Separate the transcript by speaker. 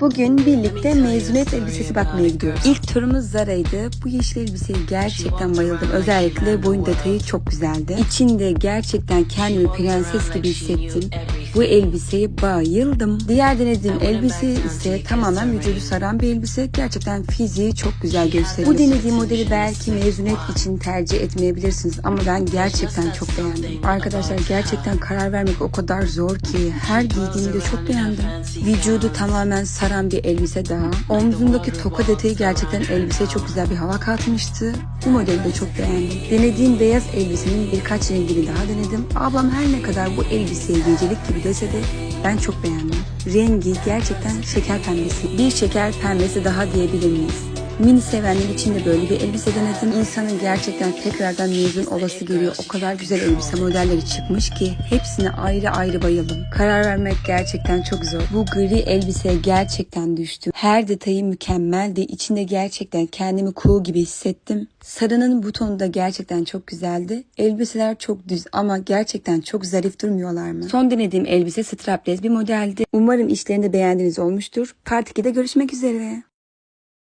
Speaker 1: Bugün birlikte mezuniyet elbisesi bakmaya gidiyoruz. İlk turumuz Zara'ydı. Bu yeşil elbiseye gerçekten bayıldım. Özellikle boyun detayı çok güzeldi. İçinde gerçekten kendimi prenses gibi hissettim. Bu elbiseye bayıldım. Diğer denediğim elbise ise tamamen vücudu saran bir elbise. Gerçekten fiziği çok güzel gösteriyor. Bu denediğim modeli belki mezuniyet için tercih etmeyebilirsiniz ama ben gerçekten çok beğendim. Arkadaşlar gerçekten karar vermek o kadar zor ki her giydiğimde çok beğendim. Vücudu tamamen saran bir elbise daha. Omzundaki toka detayı gerçekten elbiseye çok güzel bir hava katmıştı. Bu modeli de çok beğendim. Denediğim beyaz elbisenin birkaç rengini daha denedim. Ablam her ne kadar bu elbiseye gecelik gibi dese de ben çok beğendim. Rengi gerçekten şeker pembesi. Bir şeker pembesi daha diyebilir miyiz? Mini sevenler için de böyle bir elbise denedim. İnsanın gerçekten tekrardan mezun olası geliyor. O kadar güzel elbise modelleri çıkmış ki hepsine ayrı ayrı bayıldım. Karar vermek gerçekten çok zor. Bu gri elbiseye gerçekten düştüm. Her detayı mükemmeldi. İçinde gerçekten kendimi cool gibi hissettim. Sarının butonu da gerçekten çok güzeldi. Elbiseler çok düz ama gerçekten çok zarif durmuyorlar mı? Son denediğim elbise strapless bir modeldi. Umarım işlerini de beğendiğiniz olmuştur. Part 2'de görüşmek üzere.